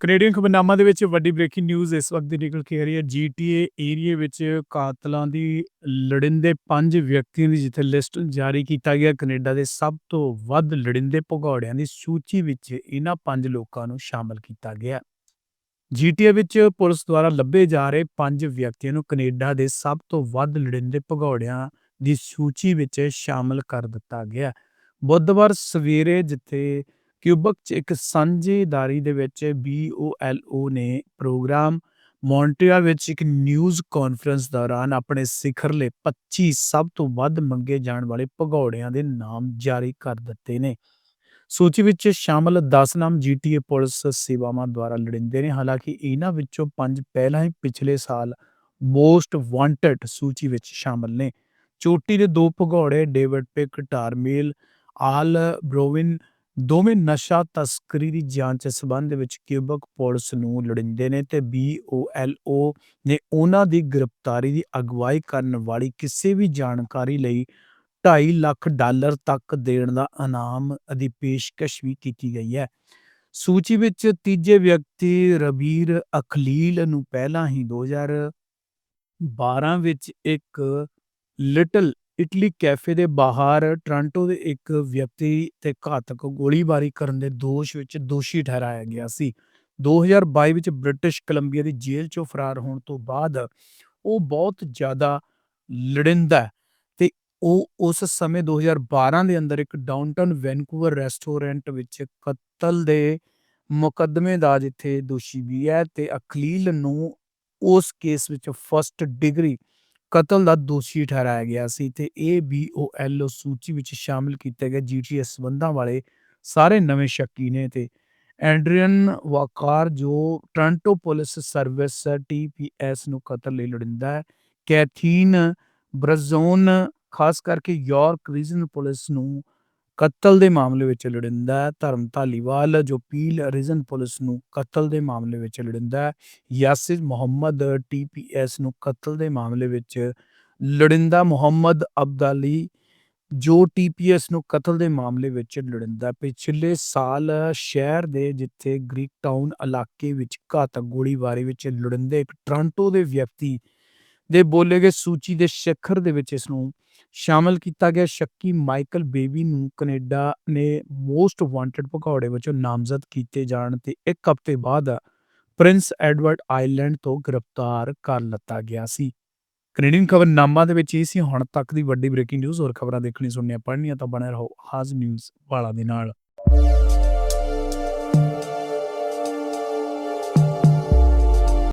Canadian ਖਬਰਨਾਮਾ ਦੇ ਵਿੱਚ ਵੱਡੀ ਬ੍ਰੇਕਿੰਗ ਨਿਊਜ਼ ਇਸ ਵਕਤ ਦੀ ਨਿਕਲ ਕੇ ਆ ਰਹੀ ਹੈ। ਜੀਟੀਏ ਏਰੀਆ ਵਿੱਚ ਕਾਤਲਾਂ ਦੀ ਲੜਿੰਦੇ ਪੰਜ ਵਿਅਕਤੀਆਂ ਦੀ ਜਿੱਥੇ ਲਿਸਟ ਜਾਰੀ ਕੀਤਾ ਗਿਆ, ਕੈਨੇਡਾ ਦੇ ਸਭ ਤੋਂ ਵੱਧ ਲੜਿੰਦੇ ਭਗੌੜਿਆਂ ਦੀ ਸੂਚੀ ਵਿੱਚ ਇਹਨਾਂ ਪੰਜ ਲੋਕਾਂ ਨੂੰ ਸ਼ਾਮਲ ਕੀਤਾ ਗਿਆ। ਜੀਟੀਏ ਵਿੱਚ ਪੁਲਿਸ ਦੁਆਰਾ ਲੱਭੇ ਜਾ ਰਹੇ ਪੰਜ ਵਿਅਕਤੀਆਂ ਨੂੰ ਕੈਨੇਡਾ ਦੇ ਸਭ ਤੋਂ ਵੱਧ ਲੜਿੰਦੇ ਭਗੌੜਿਆਂ ਦੀ ਸੂਚੀ ਵਿੱਚ ਸ਼ਾਮਲ ਕਰ ਦਿੱਤਾ ਗਿਆ। ਬੁੱਧਵਾਰ ਸਵੇਰੇ ਜਿੱਥੇ ਕਿਊਬਕ ਚ ਇੱਕ ਸਾਂਝੇਦਾਰੀ ਦੇ ਵਿੱਚ BOLO ਨੇ ਪ੍ਰੋਗਰਾਮ ਮੌਂਟਰੀਅਲ ਵਿੱਚ ਇੱਕ ਨਿਊਜ਼ ਕਾਨਫਰੰਸ ਦੌਰਾਨ ਆਪਣੇ ਸਿਖਰਲੇ 25 ਸਭ ਤੋਂ ਵੱਧ ਮੰਗੇ ਜਾਣ ਵਾਲੇ ਭਗੌੜਿਆਂ ਦੇ ਨਾਮ ਜਾਰੀ ਕਰ ਦਿੱਤੇ ਨੇ। ਸੂਚੀ ਵਿੱਚ ਸ਼ਾਮਲ 10 ਨਾਮ ਜੀਟੀਏ ਪੁਲਿਸ ਸੇਵਾਵਾਂ ਦੁਆਰਾ ਲੜਿੰਦੇ ਨੇ। ਹਾਲਾਂਕਿ ਇਹਨਾਂ ਵਿੱਚੋਂ ਪੰਜ ਪਹਿਲਾਂ ਹੀ ਪਿਛਲੇ ਸਾਲ ਮੋਸਟ ਵਾਂਟਡ ਸੂਚੀ ਵਿੱਚ ਸ਼ਾਮਲ ਨੇ। ਚੋਟੀ ਦੇ ਦੋ ਭਗੌੜੇ ਡੇਵਿਡ ਪਿਕ ਟਾਰਮੇਲ ਆਲ ਬ੍ਰੋਵਿਨ ਦੋਵੇਂ ਨਸ਼ਾ ਤਸਕਰੀ ਦੀ ਜਾਂਚ ਸਬੰਧ ਵਿੱਚ ਕਿਊਬਕ ਪੁਲਿਸ ਨੂੰ ਲੋੜੀਂਦੇ ਨੇ ਤੇ BOLO ਨੇ ਉਹਨਾਂ ਦੀ ਗ੍ਰਿਫਤਾਰੀ ਦੀ ਅਗਵਾਈ ਕਰਨ ਵਾਲੀ ਕਿਸੇ ਵੀ ਜਾਣਕਾਰੀ ਲਈ 2.5 ਲੱਖ ਡਾਲਰ ਤੱਕ ਦੇਣ ਦਾ ਇਨਾਮ ਦੀ ਪੇਸ਼ਕਸ਼ ਵੀ ਕੀਤੀ ਗਈ ਹੈ। ਸੂਚੀ ਵਿੱਚ ਤੀਜੇ ਵਿਅਕਤੀ ਰਬੀਰ ਅਖਲੀਲ ਨੂੰ ਪਹਿਲਾਂ ਹੀ 2012 ਵਿੱਚ ਇੱਕ ਲਿਟਲ ਇਟਲੀ ਕੈਫੇ ਦੇ ਬਾਹਰ, ਟੋਰਾਂਟੋ ਦੇ ਇੱਕ ਵਿਅਕਤੀ ਤੇ ਘਾਤਕ ਗੋਲੀਬਾਰੀ ਕਰਨ ਦੇ ਦੋਸ਼ ਵਿੱਚ ਦੋਸ਼ੀ ਠਹਿਰਾਇਆ ਗਿਆ ਸੀ। 2022 ਵਿੱਚ ਬ੍ਰਿਟਿਸ਼ ਕੋਲੰਬੀਆ ਦੀ ਜੇਲ੍ਹ ਚੋਂ ਫਰਾਰ ਹੋਣ ਤੋਂ ਬਾਅਦ ਉਹ ਬਹੁਤ ਜ਼ਿਆਦਾ ਲੜਿੰਦਾ ਤੇ ਉਹ ਉਸ ਸਮੇਂ 2012 ਦੇ ਅੰਦਰ ਇੱਕ ਡਾਊਨਟਾਊਨ ਵੈਨਕੂਵਰ ਰੈਸਟੋਰੈਂਟ ਵਿੱਚ ਕਤਲ ਦੇ ਮੁਕੱਦਮੇ ਦਾ ਜਿੱਥੇ ਦੋਸ਼ੀ ਵੀ ਹੈ ਤੇ ਅਖਲੀਲ ਨੂੰ ਉਸ ਕੇਸ ਵਿੱਚ ਫਸਟ ਡਿਗਰੀ ਕਤਲ ਦਾ ਦੋਸ਼ੀ ਠਹਿਰਾਇਆ ਗਿਆ ਸੀ ਤੇ ਇਹ ਸੂਚੀ ਵਿੱਚ ਸ਼ਾਮਲ ਕੀਤੇ ਗਏ ਜੀਟੀਐਸ ਸੰਬੰਧਾਂ ਵਾਲੇ ਸਾਰੇ ਨਵੇਂ ਸ਼ੱਕੀ ਨੇ ਤੇ ਐਂਡਰੀਅਨ ਵਾਕਾਰ ਜੋ ਟੋਰਾਂਟੋ ਪੁਲਿਸ ਸਰਵਿਸ TPS ਨੂੰ ਕਤਲ ਲਈ ਲੜਿੰਦਾ ਹੈ, ਕੈਥੀਨ ਬ੍ਰਜ਼ੋਨ, ਖਾਸ ਕਰਕੇ ਯਾਰਕ ਰੀਜਨ ਪੁਲਿਸ ਨੂੰ ਕਤਲ ਦੇ ਮਾਮਲੇ ਵਿੱਚ ਲੜਿੰਦਾ ਹੈ। ਧਰਮ ਧਾਲੀਵਾਲ, ਜੋ ਪੀਲ ਰੀਜਨ ਪੁਲਿਸ ਨੂੰ ਕਤਲ ਦੇ ਮਾਮਲੇ ਵਿੱਚ ਲੜਿੰਦਾ ਹੈ, ਯਾਸਿਰ ਮੁਹੰਮਦ ਟੀਪੀਐਸ ਨੂੰ ਕਤਲ ਦੇ ਮਾਮਲੇ ਵਿੱਚ ਲੜਿੰਦਾ ਮੁਹੰਮਦ ਅਬਦਾਲੀ, ਜੋ ਟੀਪੀਐਸ ਨੂੰ ਕਤਲ ਦੇ ਮਾਮਲੇ ਵਿੱਚ ਲੜਿੰਦਾ ਪਿਛਲੇ ਸਾਲ ਸ਼ਹਿਰ ਦੇ ਜਿੱਥੇ ਗ੍ਰੀਕ ਟਾਊਨ ਇਲਾਕੇ ਵਿੱਚ ਘਾਤਕ ਗੋਲੀਬਾਰੀ ਵਿੱਚ ਲੜਿੰਦੇ ਇੱਕ ਟੋਰਾਂਟੋ ਦੇ ਵਿਅਕਤੀ ਦੇ ਬੋਲੇ ਗਏ ਸੂਚੀ ਦੇ ਸਿਖਰ ਦੇ ਵਿੱਚ ਇਸ ਨੂੰ ਸ਼ਾਮਲ ਕੀਤਾ ਗਿਆ ਸ਼ੱਕੀ ਮਾਈਕਲ ਬੇਬੀ ਨੂੰ ਕੈਨੇਡਾ ਨੇ ਮੋਸਟ ਵਾਂਟਡ ਭਗੌੜੇ ਵਜੋਂ ਨਾਮਜ਼ਦ ਕੀਤੇ ਜਾਣ ਤੇ ਇੱਕ ਹਫ਼ਤੇ ਬਾਅਦ ਪ੍ਰਿੰਸ ਐਡਵਰਡ ਆਈਲੈਂਡ ਤੋਂ ਗ੍ਰਿਫਤਾਰ ਕਰ ਲਿੱਤਾ ਗਿਆ ਸੀ। ਕੈਨੇਡੀਅਨ ਖਬਰਨਾਮਾ ਦੇ ਵਿੱਚ ਇਹ ਸੀ, ਹੁਣ ਤੱਕ ਦੀ ਵੱਡੀ ਬ੍ਰੇਕਿੰਗ ਨਿਊਜ਼ ਹੋਰ ਖਬਰਾਂ ਦੇਖਣੀ ਸੁਣਨੀਆਂ, ਪੜ੍ਹਨੀਆਂ ਤਾਂ ਬਣੇ ਰਹੋ, ਹਾਜ਼ ਨਿਊਜ਼ ਵਾਲਾ ਦੇ ਨਾਲ।